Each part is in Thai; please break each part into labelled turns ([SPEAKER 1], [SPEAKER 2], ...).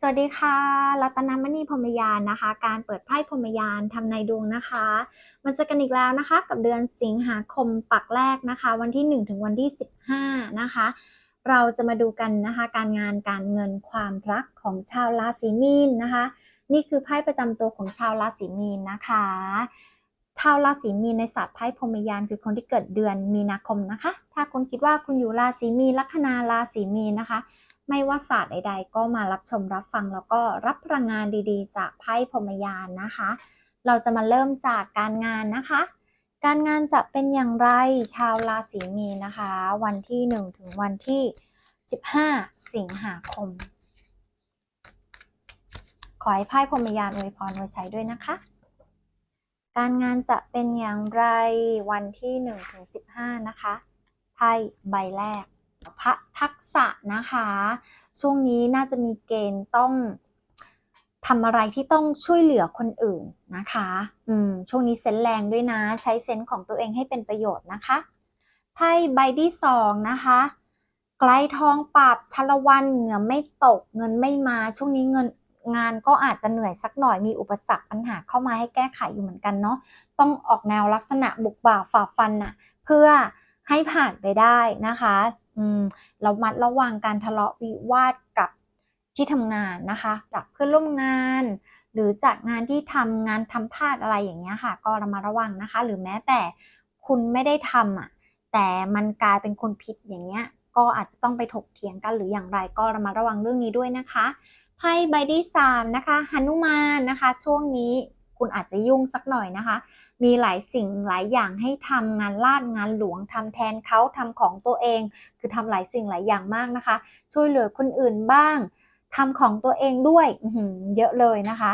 [SPEAKER 1] สวัสดีค่ะ รัตนมณีพรมยานนะคะ การเปิดไพ่พรมยานทำในดวงนะคะมาเจอกันอีกแล้วนะคะ กับเดือนสิงหาคมปักแรกนะคะ วันที่ 1 ถึงวันที่ 15 นะคะ เราจะมาดูกันนะคะ การงานการเงินความรักของชาวราศีมีนนะคะ นี่คือไพ่ประจำตัวของชาวราศีมีนนะคะ ชาวราศีมีนในศาสตร์ไพ่พรมยานคือคนที่เกิดเดือนมีนาคมนะคะ ถ้าคุณคิดว่าคุณอยู่ราศีมีนลัคนาราศีมีนนะคะ ไม่ว่าศาสตร์ใดๆ ก็มารับชมรับฟังแล้วก็รับพลังงานดีๆ จากไพ่พรมยานนะคะ เราจะมาเริ่มจากการงานนะคะ การงานจะเป็นอย่างไรชาวราศีมีนนะคะ วันที่ 1 ถึงวันที่ 15 สิงหาคม ขอให้ไพ่พรมยานอวยพรอวยใช้ด้วยนะคะ การงานจะเป็นอย่างไรวันที่1ถึง15 นะคะไพ่ใบแรก ทักษะนะคะ ช่วงนี้น่าจะมีเกณฑ์ต้องทำอะไรที่ต้องช่วยเหลือคนอื่นนะคะ อืม ช่วงนี้เซนแรงด้วยนะ ใช้เซนของตัวเองให้เป็นประโยชน์นะคะ ไพ่ใบที่สองนะคะ ไกลทองปราบชลวันเหงื่อไม่ตก เงินไม่มา ช่วงนี้เงินงานก็อาจจะเหนื่อยสักหน่อย มีอุปสรรคปัญหาเข้ามาให้แก้ไขอยู่เหมือนกันเนาะ ต้องออกแนวลักษณะบุกบ่าฝ่าฟันน่ะ เพื่อให้ผ่านไปได้นะคะ เรามัดระวังการทะเลาะวิวาทกับที่ทำงานนะคะจากเพื่อนร่วมงาน หรือจากงานที่ทำงานทำพลาดอะไรอย่างเงี้ยค่ะ ก็ระมัดระวังนะคะ หรือแม้แต่คุณไม่ได้ทำอะแต่มันกลายเป็นคนผิดอย่างเงี้ย ก็อาจจะต้องไปถกเถียงกันหรืออย่างไรก็ระมัดระวังเรื่องนี้ด้วยนะคะไพ่ใบที่สามนะคะหนุมานนะคะ ช่วงนี้ คุณอาจจะยุ่งสักหน่อยนะคะ มีหลายสิ่งหลายอย่างให้ทำงานลาดงานหลวงทำแทนเขาทำของตัวเอง คือทำหลายสิ่งหลายอย่างมากนะคะ ช่วยเหลือคนอื่นบ้างทำของตัวเองด้วยอืเยอะเลยนะคะ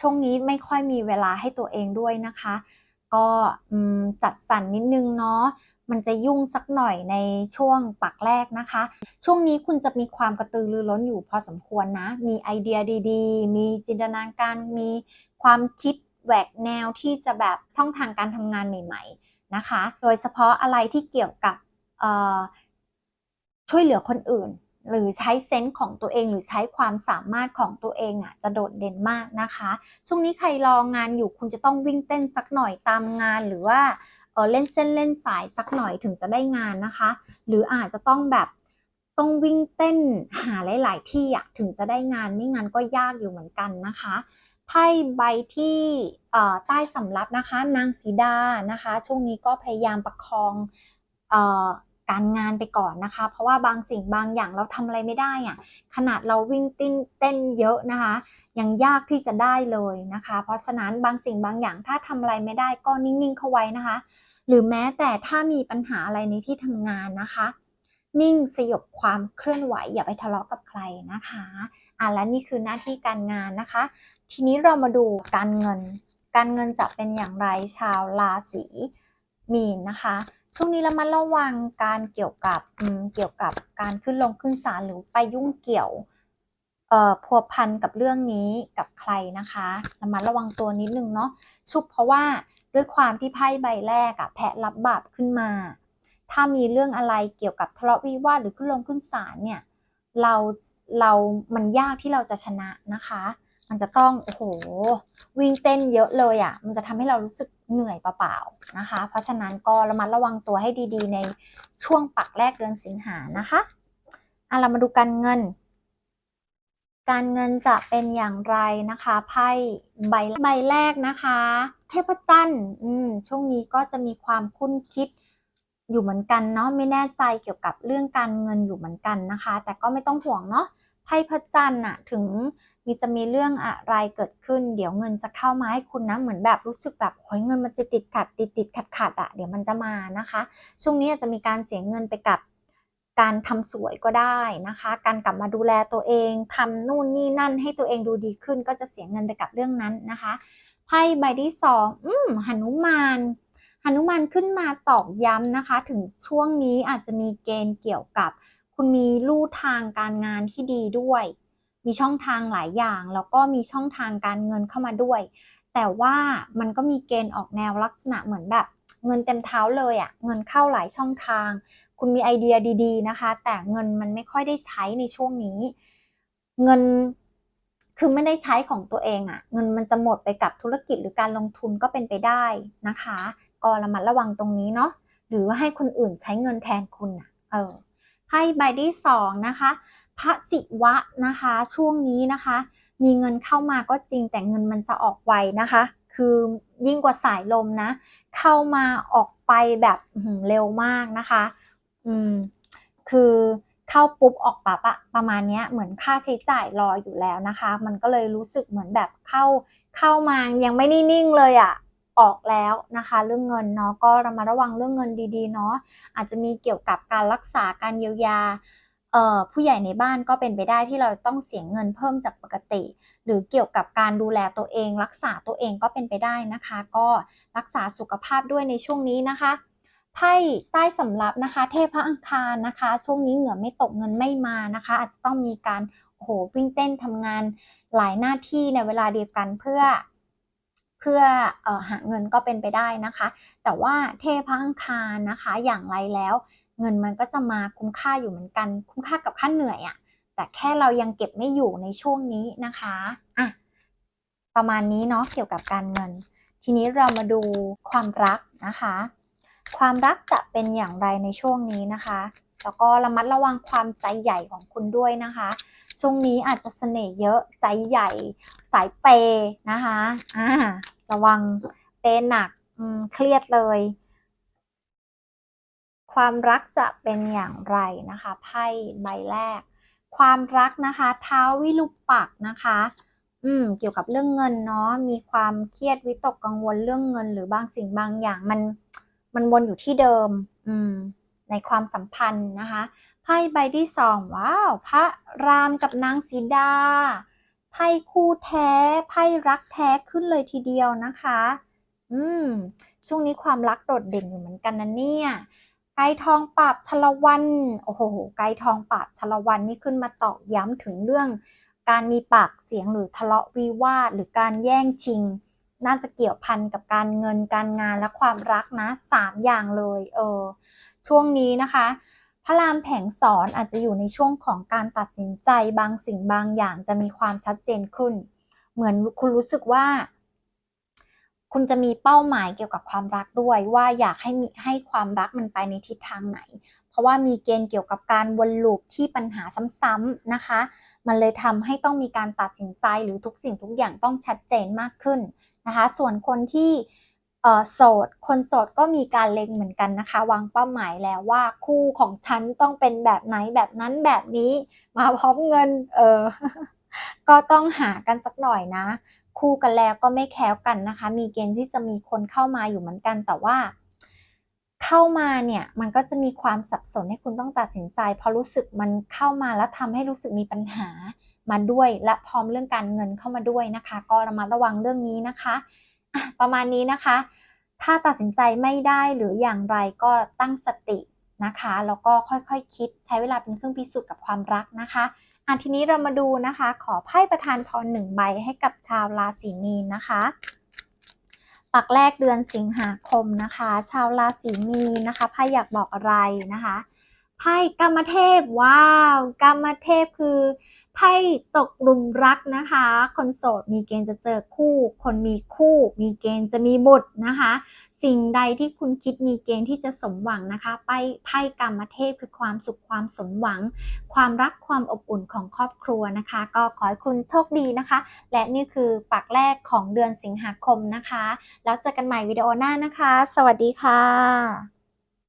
[SPEAKER 1] ช่วงนี้ไม่ค่อยมีเวลาให้ตัวเองด้วยนะคะ ก็จัดสรรนิดนึงเนาะ มันจะยุ่งสักหน่อยในช่วงปักแรกนะคะ ช่วงนี้คุณจะมีความกระตือรือร้นอยู่พอสมควรนะ มีไอเดียดีๆ มีจินตนาการ มีความคิดแหวกแนวที่จะแบบช่องทางการทำงานใหม่ ๆนะคะ โดยเฉพาะอะไรที่เกี่ยวกับช่วยเหลือคนอื่น หรือใช้เซนส์ของตัวเองหรือใช้ความสามารถของตัวเองอะจะโดดเด่นมากนะคะ ช่วงนี้ใครรองานอยู่คุณจะต้องวิ่งเต้นสักหน่อยตามงานหรือว่า เล่นเส้นเล่นสายสักหน่อยถึงจะได้งานนะคะ หรืออาจจะต้องแบบต้องวิ่งเต้นหาหลาย ๆ ที่อะถึงจะได้งานไม่งั้นก็ยากอยู่เหมือนกันนะคะไพ่ใบที่ใต้สำรับนะคะ นางสีดานะคะ ช่วงนี้ก็พยายามประคองอ การงานไปก่อนนะคะ เพราะว่าบางสิ่งบางอย่างเราทำอะไรไม่ได้อะขนาดเราวิ่งติ้นเต้นเยอะนะคะ ยังยากที่จะได้เลยนะคะ เพราะฉะนั้นบางสิ่งบางอย่างถ้าทำอะไรไม่ได้ก็นิ่งๆเข้าไว้นะคะ หรือแม้แต่ถ้ามีปัญหาอะไรในที่ทำงานนะคะ นิ่งสยบความเคลื่อนไหวอย่าไปทะเลาะกับใครนะคะอะและนี่คือหน้าที่การงานนะคะ ทีนี้เรามาดูการเงิน การเงินจะเป็นอย่างไรชาวราศีมีนนะคะ ช่วงนี้เรามาระวังการเกี่ยวกับเกี่ยวกับการขึ้นลงขึ้นศาลหรือไปยุ่งเกี่ยวเอ่อพัวพันกับเรื่องนี้กับใครนะคะระมัดระวังตัวนิดนึงเนาะชุบเพราะว่าด้วยความที่ไพ่ใบแรกอะแพะรับบาปขึ้นมา ถ้ามีเรื่องอะไรเกี่ยวกับทะเลาะวิวาทหรือขึ้นลงขึ้นศาลเนี่ยเราเรามันยากที่เราจะชนะนะคะ มันจะต้องโอ้โหวิ่งเต้นเยอะเลยอะ่ะมันจะทำให้เรารู้สึก เหนื่อยเปล่าๆนะคะ เพราะฉะนั้นก็ระมัดระวังตัวให้ดีๆ ในช่วงปักแรกเดือนสิงหานะคะอะเรามาดูการเงิน การเงินจะเป็นอย่างไรนะคะไพ่ใบใบแรกนะคะ เทพจันทร์อืมช่วงนี้ก็จะมีความคุ้นคิดอยู่เหมือนกันเนาะไม่แน่ใจเกี่ยวกับเรื่องการเงินอยู่เหมือนกันนะคะ แต่ก็ไม่ต้องห่วงเนาะไพ่พระจันทร์อะถึง มีจะมีเรื่องอะไรเกิดขึ้น เดี๋ยวเงินจะเข้ามาให้คุณนะเหมือนแบบรู้สึกแบบโอ้ยเงินมันจะติดขัดติดติดขัดขัดอะเดี๋ยวมันจะมานะคะ ช่วงนี้อาจจะมีการเสียเงินไปกับการทำสวยก็ได้นะคะ การกลับมาดูแลตัวเองทำนู่นนี่นั่นให้ตัวเองดูดีขึ้น ก็จะเสียเงินไปกับเรื่องนั้นนะคะไพ่ใบที่สองอืมหนุมานหนุมานขึ้นมาตอกย้ำนะคะ ถึงช่วงนี้อาจจะมีเกณฑ์เกี่ยวกับ คุณมีลู่ทางการงานที่ดีด้วย มีช่องทางหลายอย่าง แล้วก็มีช่องทางการเงินเข้ามาด้วย แต่ว่ามันก็มีเกณฑ์ออกแนวลักษณะเหมือนแบบ เงินเต็มเท้าเลยอะ่ะเงินเข้าหลายช่องทาง คุณมีไอเดียดีๆนะคะ แต่เงินมันไม่ค่อยได้ใช้ในช่วงนี้ เงินคือไม่ได้ใช้ของตัวเองอะเงินมันจะหมดไปกับธุรกิจหรือการลงทุนก็เป็นไปได้นะคะ ก็ระมัดระวังตรงนี้เนาะหรือว่าให้คนอื่นใช้เงินแทนคุณอะเออไพ่ใบที่สองนะคะ พระศิวะนะคะ ช่วงนี้นะคะ มีเงินเข้ามาก็จริงแต่เงินมันจะออกไวนะคะ คือยิ่งกว่าสายลมนะ เข้ามาออกไปแบบเร็วมากนะคะ อืมคือเข้าปุ๊บออกปั๊บอะประมาณเนี้ยเหมือนค่าใช้จ่ายรออยู่แล้วนะคะ มันก็เลยรู้สึกเหมือนแบบเข้าเข้ามายังไม่นิ่งเลยอะออกแล้วนะคะ เรื่องเงินเนาะก็ระมัดระวังเรื่องเงินดีๆเนาะอาจจะมีเกี่ยวกับการรักษาการเยียวยา ผู้ใหญ่ในบ้านก็เป็นไปได้ที่เราต้องเสียเงินเพิ่มจากปกติ หรือเกี่ยวกับการดูแลตัวเอง รักษาตัวเองก็เป็นไปได้นะคะ ก็รักษาสุขภาพด้วยในช่วงนี้นะคะไพ่ใต้สำรับนะคะ เทพพระอังคารนะคะ ช่วงนี้เหงื่อไม่ตกเงินไม่มานะคะ อาจจะต้องมีการโหวิ่งเต้นทำงานหลายหน้าที่ในเวลาเดียวกันเพื่อเพื่อออหาเงินก็เป็นไปได้นะคะ แต่ว่าเทพพระอังคารนะคะ อย่างไรแล้ว เงินมันก็จะมาคุ้มค่าอยู่เหมือนกัน คุ้มค่ากับค่าเหนื่อยอะ่ะแต่แค่เรายังเก็บไม่อยู่ในช่วงนี้นะคะอะประมาณนี้เนาะเกี่ยวกับการเงิน ทีนี้เรามาดูความรักนะคะ ความรักจะเป็นอย่างไรในช่วงนี้นะคะแล้วก็ระมัดระวังความใจใหญ่ของคุณด้วยนะคะ ช่วงนี้อาจจะเสน่ห์เยอะใจใหญ่ สายเปย์นะคะ อ่า ระวังเปย์หนักอืมเครียดเลย ความรักจะเป็นอย่างไรนะคะไพ่ใบแรก ความรักนะคะเท้าวิลุปักษ์นะคะ อืมเกี่ยวกับเรื่องเงินเนาะมีความเครียดวิตกกังวลเรื่องเงิน หรือบางสิ่งบางอย่างมันมันวนอยู่ที่เดิม อืมในความสัมพันธ์นะคะไพ่ใบที่สองว้าวพระรามกับนางสีดาไพ่คู่แท้ไพ่รักแท้ขึ้นเลยทีเดียวนะคะ อืมช่วงนี้ความรักโดดเด่นอยู่เหมือนกันนะเนี่ย ไกทองปราบชลวันโอ้โหไกทองปราบชลวันนี่ขึ้นมาตอกย้ำถึงเรื่อง การมีปากเสียงหรือทะเลาะวิวาทหรือการแย่งชิง น่าจะเกี่ยวพันกับการเงินการงานและความรักนะสามอย่างเลยเออช่วงนี้นะคะ พระรามแผงสอนอาจจะอยู่ในช่วงของการตัดสินใจบางสิ่งบางอย่างจะมีความชัดเจนขึ้น เหมือนคุณรู้สึกว่า คุณจะมีเป้าหมายเกี่ยวกับความรักด้วย ว่าอยากให้ให้ความรักมันไปในทิศทางไหน เพราะว่ามีเกณฑ์เกี่ยวกับการวนลูปที่ปัญหาซ้ำๆนะคะ มันเลยทำให้ต้องมีการตัดสินใจหรือทุกสิ่งทุกอย่างต้องชัดเจนมากขึ้นนะคะ ส่วนคนที่โสด คนโสดก็มีการเล็งเหมือนกันนะคะ วางเป้าหมายแล้วว่าคู่ของฉันต้องเป็นแบบไหนแบบนั้นแบบนี้ มาพร้อมเงิน เออ ก็ต้องหากันสักหน่อยนะ คู่กันแล้วก็ไม่แคล้วกันนะคะ มีเกณฑ์ที่จะมีคนเข้ามาอยู่เหมือนกันแต่ว่า เข้ามาเนี่ยมันก็จะมีความสับสนให้คุณต้องตัดสินใจเพราะรู้สึกมันเข้ามาแล้วทำให้รู้สึกมีปัญหามาด้วย และพร้อมเรื่องการเงินเข้ามาด้วยนะคะ ก็ระมัดระวังเรื่องนี้นะคะอะประมาณนี้นะคะ ถ้าตัดสินใจไม่ได้หรืออย่างไรก็ตั้งสตินะคะ แล้วก็ค่อยๆคคิดใช้เวลาเป็นเครื่องพิสูจน์กับความรักนะคะ อะทีนี้เรามาดูนะคะ ขอไพ่ประธานพรหนึ่งใบให้กับชาวราศีมีนนะคะปักแรกเดือนสิงหาคมนะคะ ชาวราศีมีนนะคะไพ่อยากบอกอะไรนะคะไพ่กรรมเทพว้าวกรรมเทพคือ ไพ่ตกหลุมรักนะคะ คนโสดมีเกณฑ์จะเจอคู่ คนมีคู่ มีเกณฑ์จะมีบุตรนะคะ สิ่งใดที่คุณคิดมีเกณฑ์ที่จะสมหวังนะคะไพ่ไพ่กรรมเทพคือความสุขความสมหวัง ความรักความอบอุ่นของครอบครัวนะคะ ก็ขอให้คุณโชคดีนะคะ และนี่คือปักแรกของเดือนสิงหาคมนะคะ แล้วเจอกันใหม่วิดีโอหน้านะคะ สวัสดีค่ะ